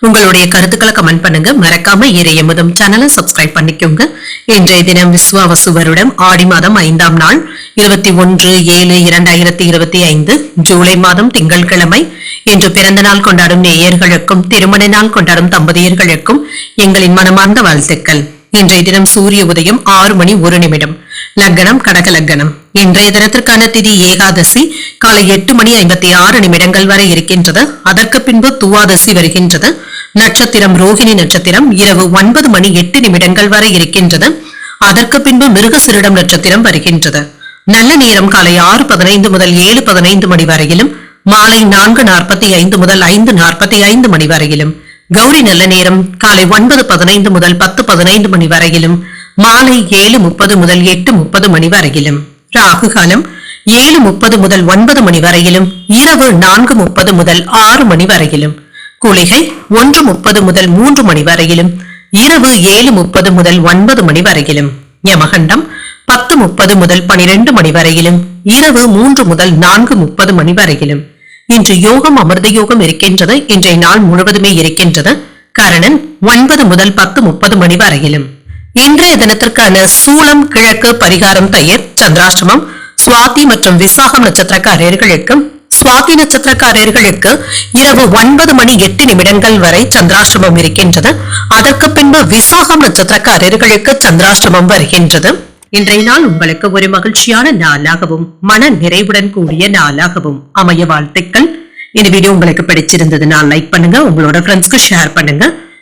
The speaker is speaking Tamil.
உங்களுடைய கருத்துக்களை கமெண்ட் பண்ணுங்க. மறக்காம இறையமுதம் சேனலை சப்ஸ்கிரைப் பண்ணிக்கோங்க. இன்றைய தினம் விஸ்வாவசு வருடம் ஆடி மாதம் ஐந்தாம் நாள் இருபத்தி ஒன்று ஏழு இரண்டாயிரத்தி இருபத்தி ஐந்து ஜூலை மாதம் திங்கட்கிழமை இன்று பிறந்த நாள் கொண்டாடும் நேயர்களுக்கும் திருமண நாள் கொண்டாடும் தம்பதியர்களுக்கும் எங்களின் மனமார்ந்த வாழ்த்துக்கள். இன்றைய தினம் சூரிய உதயம் ஆறு மணி ஒரு நிமிடம். லக்னம் கடக லக்னம். இன்றைய தினத்திற்கான திதி ஏகாதசி. காலை எட்டு மணி ஐம்பத்தி ஆறு நிமிடங்கள் வரை இருக்கின்றது. அதற்கு பின்பு துவாதசி வருகின்றது. நட்சத்திரம் ரோஹிணி நட்சத்திரம் இரவு ஒன்பது மணி எட்டு நிமிடங்கள் வரை இருக்கின்றது. அதற்கு பின்பு மிருகசிரிடம் நட்சத்திரம் வருகின்றது. நல்ல நேரம் காலை ஆறு பதினைந்து முதல் ஏழு பதினைந்து மணி வரையிலும் மாலை நான்கு நாற்பத்தி ஐந்து முதல் ஐந்து நாற்பத்தி ஐந்து மணி வரையிலும் கௌரி நல்ல நேரம் காலை ஒன்பது பதினைந்து முதல் பத்து பதினைந்து மணி வரையிலும் மாலை ஏழு முப்பது முதல் எட்டு முப்பது மணி வரையிலும். ராகு காலம் ஏழு முப்பது முதல் ஒன்பது மணி வரையிலும் இரவு நான்கு முப்பது முதல் ஆறு மணி வரையிலும் குளிகை ஒன்று முப்பது முதல் மூன்று மணி வரையிலும் இரவு ஏழு முப்பது முதல் ஒன்பது மணி வரையிலும் யமகண்டம் பத்து முப்பது முதல் பனிரெண்டு மணி வரையிலும் இரவு மூன்று முதல் நான்கு முப்பது மணி வரையிலும். இன்று யோகம் அமிர்த யோகம் இருக்கின்றது. இன்றைய நாள் முழுவதுமே இருக்கின்றது. கரணன் ஒன்பது முதல் பத்து முப்பது மணி வரையிலும். இன்றைய தினத்திற்கான சூளம் கிழக்கு பரிகாரம் பெயர் சந்திராஷ்டமம். சுவாதி மற்றும் விசாகம் நட்சத்திரக்காரர்களுக்கு சுவாதி நட்சத்திரக்காரர்களுக்கு இரவு ஒன்பது மணி எட்டு நிமிடங்கள் வரை சந்திராஷ்டமம் இருக்கின்றது. அதற்கு பின்பு விசாகம் நட்சத்திரக்காரர்களுக்கு சந்திராஷ்டமம் வருகின்றது. இன்றைய நாள் உங்களுக்கு ஒரு மகிழ்ச்சியான நாளாகவும் மன நிறைவுடன் கூடிய நாளாகவும் அமைய வாழ்த்துக்கள். இந்த வீடியோ உங்களுக்கு பிடிச்சிருந்ததுன்னா லைக் பண்ணுங்க உங்களோட ஃப்ரெண்ட்ஸ்க்கு ஷேர் பண்ணுங்க.